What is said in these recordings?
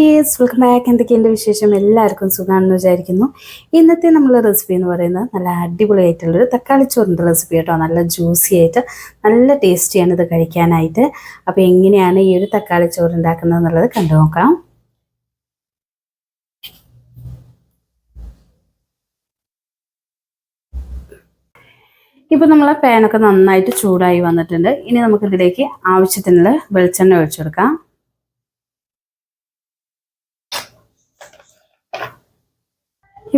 Dears welcome back എന്തൊക്കെയുണ്ട് വിശേഷം? എല്ലാവർക്കും സുഖമാണെന്ന് വിചാരിക്കുന്നു. ഇന്നത്തെ നമ്മളെ റെസിപ്പി എന്ന് പറയുന്നത് നല്ല അടിപൊളിയായിട്ടുള്ളൊരു തക്കാളി ചോറിന്റെ റെസിപ്പി കേട്ടോ. നല്ല ജ്യൂസി ആയിട്ട് നല്ല ടേസ്റ്റിയാണ് ഇത് കഴിക്കാനായിട്ട്. അപ്പോൾ എങ്ങനെയാണ് ഈ ഒരു തക്കാളി ചോറ് ഉണ്ടാക്കുന്നത് എന്നുള്ളത് കണ്ടു നോക്കാം. ഇപ്പോൾ നമ്മളെ പാനൊക്കെ നന്നായിട്ട് ചൂടായി വന്നിട്ടുണ്ട്. ഇനി നമുക്കിതിലേക്ക് ആവശ്യത്തിനുള്ള വെളിച്ചെണ്ണ ഒഴിച്ചെടുക്കാം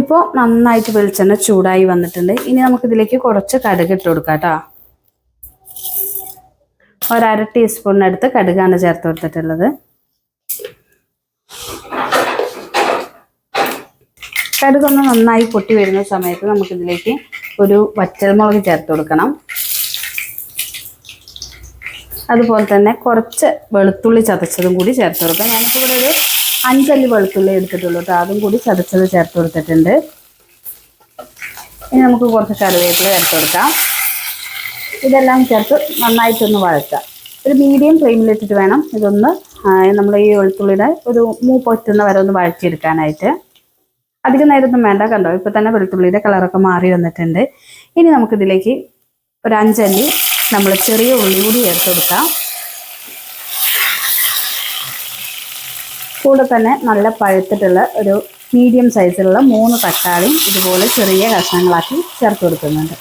ഇപ്പോൾ നന്നായിട്ട് വെളിച്ചെണ്ണ ചൂടായി വന്നിട്ടുണ്ട്. ഇനി നമുക്കിതിലേക്ക് കുറച്ച് കടുക് ഇട്ട് കൊടുക്കാം കേട്ടോ. ഒരര ടീസ്പൂണിനടുത്ത് കടുകാണ് ചേർത്ത് കൊടുത്തിട്ടുള്ളത്. കടുകൊന്ന് നന്നായി പൊട്ടി വരുന്ന സമയത്ത് നമുക്കിതിലേക്ക് ഒരു വറ്റൽമുളക് ചേർത്ത് കൊടുക്കണം. അതുപോലെ തന്നെ കുറച്ച് വെളുത്തുള്ളി ചതച്ചതും കൂടി ചേർത്ത് കൊടുക്കാം. ഞാനിപ്പോൾ ഇവിടെ ഒരു അഞ്ചല്ലി വെളുത്തുള്ളി എടുത്തിട്ടുള്ളൂ കേട്ടോ. അതും കൂടി ചതച്ചത് ചേർത്ത് കൊടുത്തിട്ടുണ്ട്. ഇനി നമുക്ക് കുറച്ച് കറിവേപ്പില ചേർത്ത് കൊടുക്കാം. ഇതെല്ലാം ചേർത്ത് നന്നായിട്ടൊന്ന് വഴറ്റാം. ഒരു മീഡിയം ഫ്ലെയിമിലിട്ടിട്ട് വേണം ഇതൊന്ന് നമ്മൾ ഈ വെളുത്തുള്ളിയുടെ ഒരു മൂപ്പൊറ്റുന്ന വരെ ഒന്ന് വഴറ്റിയെടുക്കാനായിട്ട്. അധികം നേരമൊന്നും വേണ്ട കണ്ടോ? ഇപ്പോൾ തന്നെ വെളുത്തുള്ളിയുടെ കളറൊക്കെ മാറി വന്നിട്ടുണ്ട്. ഇനി നമുക്കിതിലേക്ക് ഒരു അഞ്ചല്ലി നമ്മൾ ചെറിയ ഉള്ളി കൂടി ചേർത്ത് കൂടെ തന്നെ നല്ല പഴുത്തിട്ടുള്ള ഒരു മീഡിയം സൈസിലുള്ള മൂന്ന് തക്കാളിയും ഇതുപോലെ ചെറിയ കഷ്ണങ്ങളാക്കി ചേർത്ത് കൊടുക്കുന്നുണ്ട്.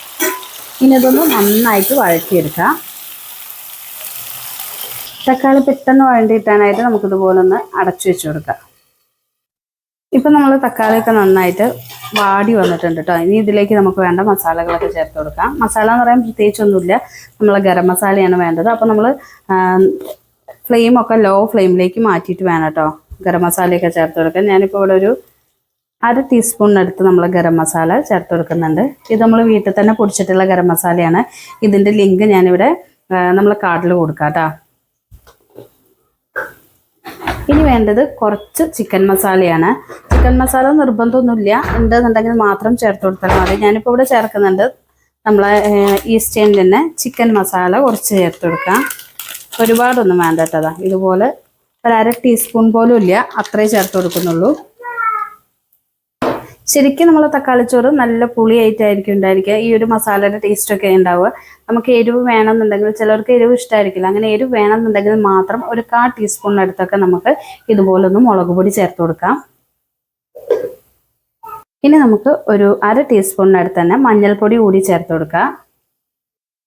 ഇനി ഇതൊന്ന് നന്നായിട്ട് വഴറ്റിയെടുക്കാം. തക്കാളി പെട്ടെന്ന് വഴണ്ടിയിട്ടാനായിട്ട് നമുക്കിതുപോലെ ഒന്ന് അടച്ചു വെച്ച് കൊടുക്കാം. ഇപ്പം നമ്മൾ തക്കാളിയൊക്കെ നന്നായിട്ട് വാടി വന്നിട്ടുണ്ട് കേട്ടോ ഇനി ഇതിലേക്ക് നമുക്ക് വേണ്ട മസാലകളൊക്കെ ചേർത്ത് കൊടുക്കാം. മസാല എന്ന് പറയാൻ പ്രത്യേകിച്ചൊന്നുമില്ല. നമ്മൾ ഗരം മസാലയാണ് വേണ്ടത്. അപ്പോൾ നമ്മൾ ഫ്ലെയിം ഒക്കെ ലോ ഫ്ലെയിമിലേക്ക് മാറ്റിയിട്ട് വേണം കേട്ടോ ഗരം മസാലയൊക്കെ ചേർത്ത് കൊടുക്കാൻ. ഞാനിപ്പോൾ ഇവിടെ ഒരു അര ടീസ്പൂണിനടുത്ത് നമ്മൾ ഗരം മസാല ചേർത്ത് കൊടുക്കുന്നുണ്ട്. ഇത് നമ്മൾ വീട്ടിൽ തന്നെ പൊടിച്ചിട്ടുള്ള ഗരം മസാലയാണ്. ഇതിന്റെ ലിങ്ക് ഞാനിവിടെ നമ്മൾ കാർഡിൽ കൊടുക്കാം കേട്ടോ ഇനി വേണ്ടത് കുറച്ച് ചിക്കൻ മസാലയാണ്. ചിക്കൻ മസാല നിർബന്ധമൊന്നുമില്ല. ഉണ്ടെന്നുണ്ടെങ്കിൽ മാത്രം ചേർത്ത് കൊടുത്താൽ മതി. ഞാനിപ്പോൾ ഇവിടെ ചേർക്കുന്നുണ്ട്. നമ്മളെ ഈസ്റ്റേണിൽ തന്നെ ചിക്കൻ മസാല കുറച്ച് ചേർത്ത് കൊടുക്കാം. ഒരുപാടൊന്നും വേണ്ട കേട്ടതാ ഇതുപോലെ ഒരു അര ടീസ്പൂൺ പോലും ഇല്ല. അത്രേ ചേർത്ത് കൊടുക്കുന്നുള്ളൂ. ശരിക്കും നമ്മൾ തക്കാളിച്ചോറ് നല്ല പുളിയായിട്ടായിരിക്കും ഉണ്ടായിരിക്കുക. ഈ ഒരു മസാലയുടെ ടേസ്റ്റ് ഒക്കെ ഉണ്ടാവുക. നമുക്ക് എരിവ് വേണമെന്നുണ്ടെങ്കിൽ ചിലർക്ക് എരിവ് ഇഷ്ടമായിരിക്കില്ല അങ്ങനെ എരിവ് വേണമെന്നുണ്ടെങ്കിൽ മാത്രം ഒരു കാ ടീസ്പൂണിനടുത്തൊക്കെ നമുക്ക് ഇതുപോലെ ഒന്ന് മുളക് പൊടി ചേർത്ത് കൊടുക്കാം. ഇനി നമുക്ക് ഒരു അര ടീസ്പൂണിനടുത്ത് തന്നെ മഞ്ഞൾപ്പൊടി കൂടി ചേർത്ത് കൊടുക്കാം.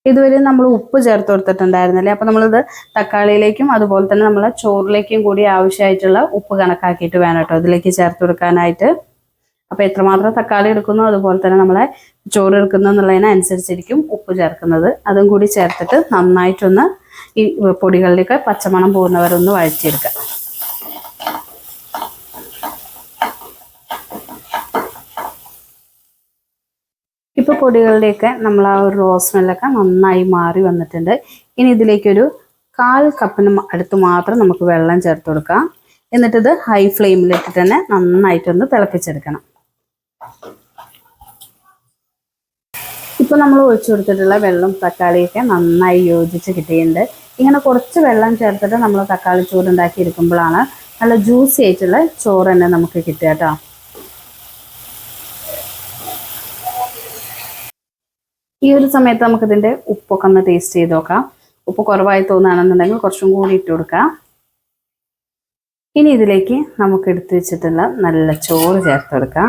ഇതുവരെ നമ്മൾ ഉപ്പ് ചേർത്ത് കൊടുത്തിട്ടുണ്ടായിരുന്നില്ലേ? അപ്പം നമ്മളിത് തക്കാളിയിലേക്കും അതുപോലെ തന്നെ നമ്മൾ ചോറിലേക്കും കൂടി ആവശ്യമായിട്ടുള്ള ഉപ്പ് കണക്കാക്കിയിട്ട് വേണം കേട്ടോ ഇതിലേക്ക് ചേർത്ത് കൊടുക്കാനായിട്ട്. അപ്പോൾ എത്രമാത്രം തക്കാളി എടുക്കുന്നു അതുപോലെ തന്നെ നമ്മളെ ചോറ് എടുക്കുന്നു എന്നുള്ളതിനനുസരിച്ചിരിക്കും ഉപ്പ് ചേർക്കുന്നത്. അതും കൂടി ചേർത്തിട്ട് നന്നായിട്ടൊന്ന് ഈ പൊടികളിലേക്ക് പച്ചമണം പോകുന്നവരൊന്ന് വഴറ്റിയെടുക്കുക. ഇപ്പോൾ പൊടികളിലേക്ക് നമ്മൾ ആ ഒരു റോസ് സ്മെല്ലൊക്കെ നന്നായി മാറി വന്നിട്ടുണ്ട്. ഇനി ഇതിലേക്കൊരു കാൽ കപ്പിന് അടുത്ത് മാത്രം നമുക്ക് വെള്ളം ചേർത്ത് കൊടുക്കാം. എന്നിട്ടിത് ഹൈ ഫ്ലെയിമിലിട്ടിട്ട് തന്നെ നന്നായിട്ടൊന്ന് തിളപ്പിച്ചെടുക്കണം. ഇപ്പോൾ നമ്മൾ ഒഴിച്ചു കൊടുത്തിട്ടുള്ള വെള്ളം തക്കാളിയൊക്കെ നന്നായി യോജിച്ച് കിട്ടിയിട്ടുണ്ട്. ഇങ്ങനെ കുറച്ച് വെള്ളം ചേർത്തിട്ട് നമ്മൾ തക്കാളി ചോറ് ഉണ്ടാക്കി എടുക്കുമ്പോഴാണ് നല്ല ജ്യൂസി ആയിട്ടുള്ള ചോറ് തന്നെ നമുക്ക് കിട്ടുക കേട്ടോ. ഈ ഒരു സമയത്ത് നമുക്കിതിന്റെ ഉപ്പൊക്കെ ഒന്ന് ടേസ്റ്റ് ചെയ്ത് നോക്കാം. ഉപ്പ് കുറവായി തോന്നുകയാണെന്നുണ്ടെങ്കിൽ കുറച്ചും കൂടി ഇട്ട് കൊടുക്കാം. ഇനി ഇതിലേക്ക് നമുക്ക് എടുത്തു വെച്ചിട്ടുള്ള നല്ല ചോറ് ചേർത്ത് കൊടുക്കാം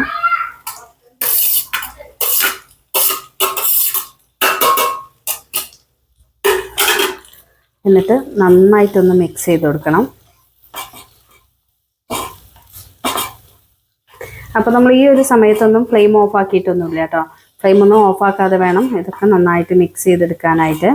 എന്നിട്ട് നന്നായിട്ടൊന്ന് മിക്സ് ചെയ്ത് കൊടുക്കണം. അപ്പോൾ നമ്മൾ ഈ ഒരു സമയത്തൊന്നും ഫ്ലെയിം ഓഫ് ആക്കിയിട്ടൊന്നുമില്ല കേട്ടോ. ഫ്ലെയിമൊന്നും ഓഫ് ആക്കാതെ വേണം ഇതൊക്കെ നന്നായിട്ട് മിക്സ് ചെയ്തെടുക്കാനായിട്ട്.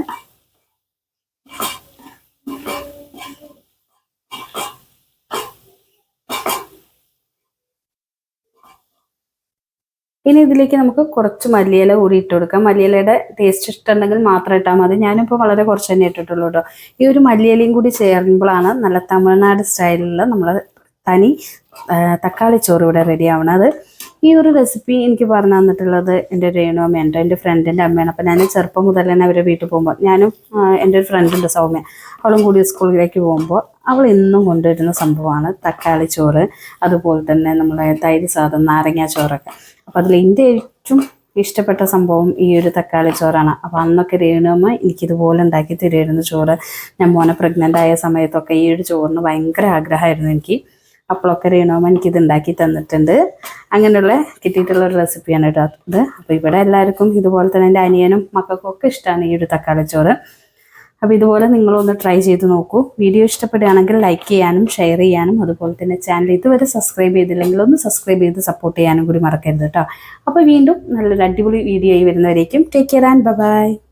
ഇനി ഇതിലേക്ക് നമുക്ക് കുറച്ച് മല്ലിയില കൂടി ഇട്ട് കൊടുക്കാം. മല്ലിയിലയുടെ ടേസ്റ്റ് ഇഷ്ടമുണ്ടെങ്കിൽ മാത്രം ഇട്ടാൽ മതി. ഞാനിപ്പോൾ വളരെ കുറച്ച് തന്നെ ഇട്ടിട്ടുള്ളൂ കേട്ടോ. ഈ ഒരു മല്ലിയിലയും കൂടി ചേരുമ്പോഴാണ് നല്ല തമിഴ്നാട് സ്റ്റൈലിലുള്ള നമ്മൾ തനി തക്കാളി ചോറ് ഇവിടെ റെഡി ആവണത്. ഈ ഒരു റെസിപ്പി എനിക്ക് പറഞ്ഞു തന്നിട്ടുള്ളത് എന്റെ രേണു അമ്മയുണ്ട് എന്റെ ഫ്രണ്ടിന്റെ അമ്മയാണ്. അപ്പോൾ ഞാൻ ചെറുപ്പം മുതൽ തന്നെ അവരെ വീട്ടിൽ പോകുമ്പോൾ ഞാനും എന്റെ ഒരു ഫ്രണ്ടുണ്ട് സൗമ്യ. അവളും കൂടി സ്കൂളിലേക്ക് പോകുമ്പോൾ അവൾ എന്നും കൊണ്ടുവരുന്ന സംഭവമാണ് തക്കാളി ചോറ് അതുപോലെ തന്നെ നമ്മളെ തൈര് സാധനം നാരങ്ങ ചോറൊക്കെ. അപ്പോൾ അതിൽ എന്റെ ഏറ്റവും ഇഷ്ടപ്പെട്ട സംഭവം ഈ ഒരു തക്കാളി ചോറാണ്. അപ്പോൾ അന്നൊക്കെ രേണുമ്മ എനിക്കിതുപോലെ ഉണ്ടാക്കി തരുമായിരുന്നു ചോറ്. ഞാൻ മോനെ പ്രഗ്നന്റ് ആയ സമയത്തൊക്കെ ഈ ഒരു ചോറിന് ഭയങ്കര ആഗ്രഹമായിരുന്നു എനിക്ക്. അപ്പോഴൊക്കെ രേണോമ എനിക്കിത് ഉണ്ടാക്കി തന്നിട്ടുണ്ട്. അങ്ങനെയുള്ള കിട്ടിയിട്ടുള്ള ഒരു റെസിപ്പിയാണ് കേട്ടോ അപ്പോൾ ഇവിടെ എല്ലാവർക്കും ഇതുപോലെ തന്നെ എന്റെ അനിയനും മക്കൾക്കൊക്കെ ഇഷ്ടമാണ് ഈ ഒരു തക്കാളി ചോറ്. അപ്പോൾ ഇതുപോലെ നിങ്ങളൊന്ന് ട്രൈ ചെയ്ത് നോക്കൂ. വീഡിയോ ഇഷ്ടപ്പെടുകയാണെങ്കിൽ ലൈക്ക് ചെയ്യാനും ഷെയർ ചെയ്യാനും അതുപോലെ തന്നെ ചാനൽ ഇതുവരെ സബ്സ്ക്രൈബ് ചെയ്തില്ലെങ്കിൽ ഒന്ന് സബ്സ്ക്രൈബ് ചെയ്ത് സപ്പോർട്ട് ചെയ്യാനും കൂടി മറക്കരുത് കേട്ടോ. അപ്പോൾ വീണ്ടും നല്ലൊരു അടിപൊളി വീഡിയോ ആയി വരുന്നവരേക്കും ടേക്ക് കെയർ ആൻഡ് ബൈ